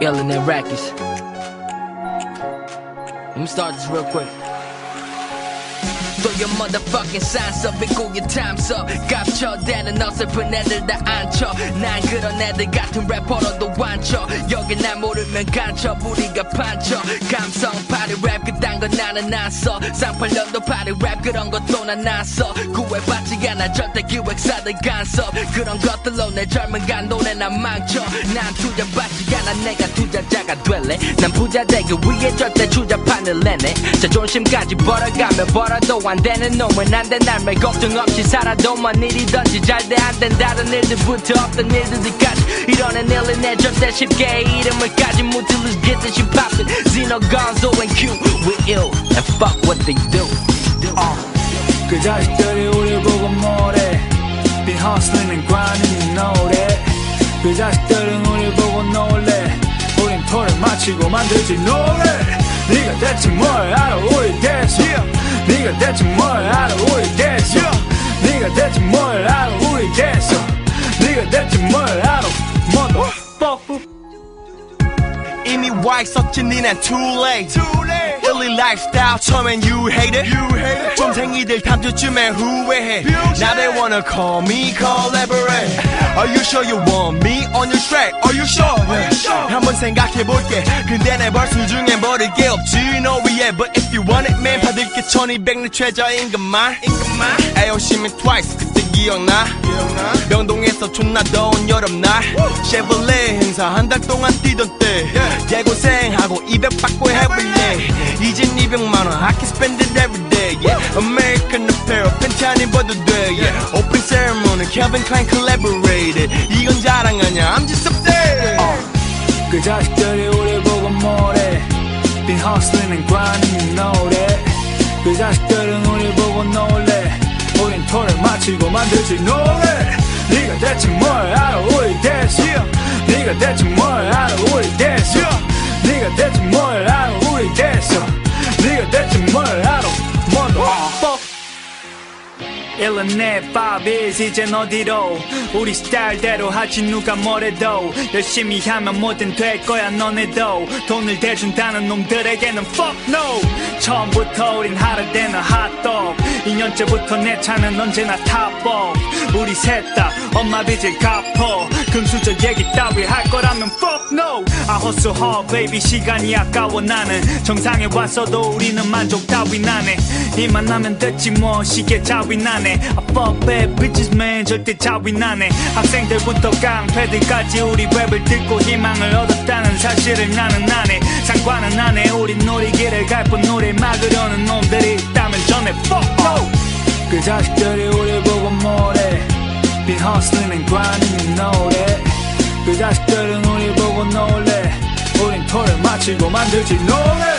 Yelling at Rackies. Let me start this real quick. Throw your motherfucking signs up and your time's up 깝쳐대는 어설픈 애들 다 앉혀 난 그런 애들 같은 래퍼로도 완쳐 여기 날 모르면 간쳐 우리가 판쳐 감성 파리 랩 그 딴건 나는 안써 쌍팔년도 파리 랩 그런 것도 난 안써 구애받지 않아 절대 기획사들 간섭 그런 것들로 내 젊은 간 노래 난 망쳐. 난 투자받지 않아 내가 투자자가 될래? 난 부자 되기 위해 절대 주자판을 내네. 자존심까지 벌어가며 벌어도 안 되는 놈은 안돼 날매 걱정 없이 살아도만 일이든지 잘돼 안 된다는 일들부터 없던 일들까지 이러는 일은 내 절대. 쉽게 Let's get this shit poppin' Zeno, Gonzo and Q We ill and fuck what they do. 그 자식들이 우리 보고 뭐래? 빈 허슬리는 관인 노래. 그 자식들은 우리 보고 놀래. 우린 토를 마치고 만들지 노래. 네가 대체 뭘 알아? 우리 대해서 네가 대체 뭘 알아? 우리 대해서 네가 대체 뭘 알아? 우리 대해서 네가 대체 뭘 알아? motherfucker 이미 와 있었지 니넨 too late. 일 리 lifestyle 처음엔 you hate it 좀생이들 탐주쯤에 후회해 Now they wanna call me collaborate Are you sure you want me on your track? Are you sure? 한번 생각해볼게 근데 내 벌스 중에 버릴 게 없지 no yeah But if you want it man 받을게 1200내 최저임금만 에어 시민 twice 그때 기억나? 명동에서 존나 더운 여름날 쉐벌레 행사 한 달 동안 뛰던 때 예고생하고 200 받고 everyday 이젠 200만원 I can spend it everyday yeah. American Apparel 팬티 안 입어도 돼 yeah. Open ceremony Calvin Klein collaborated 이건 자랑 아냐 I'm just updated 그 자식들이 우리 보고 뭐래 빈 허슬리 만들지 노래. 네가 대체 뭘 알아? 우리 대해서 네가 대체 1은 내 밥이지 이젠 어디로? 우리 스타일대로 하지 누가 뭐래도. 열심히 하면 뭐든 될 거야 너네도. 돈을 대준다는 놈들에게는 fuck no. 처음부터 우린 하루 데는 핫도그 2년째부터 내 차는 언제나 탑업 우리 셋 다 엄마 빚을 갚어. 금수저 얘기 따위 할 거라면 fuck no. 아, I hustle 시간이 아까워 나는. 정상에 왔어도 우리는 만족 따위 나네. 이만 하면 됐지 뭐 시계 자위 나네. Fuck bad bitches man 절대 자위 나네. 학생들부터 깡패들까지 우리 랩을 듣고 희망을 얻었다는 사실을 나는 아네. 상관은 안해 우린 놀이길을 갈뿐 노래 막으려는 놈들이 있다면 전에 fuck no. 그 자식들이 우리 보고 뭐래? 빈 허슬리는 관인 노래 그 자식들은 우리 보고 놀래? 우린 토를 마치고 만들지 노래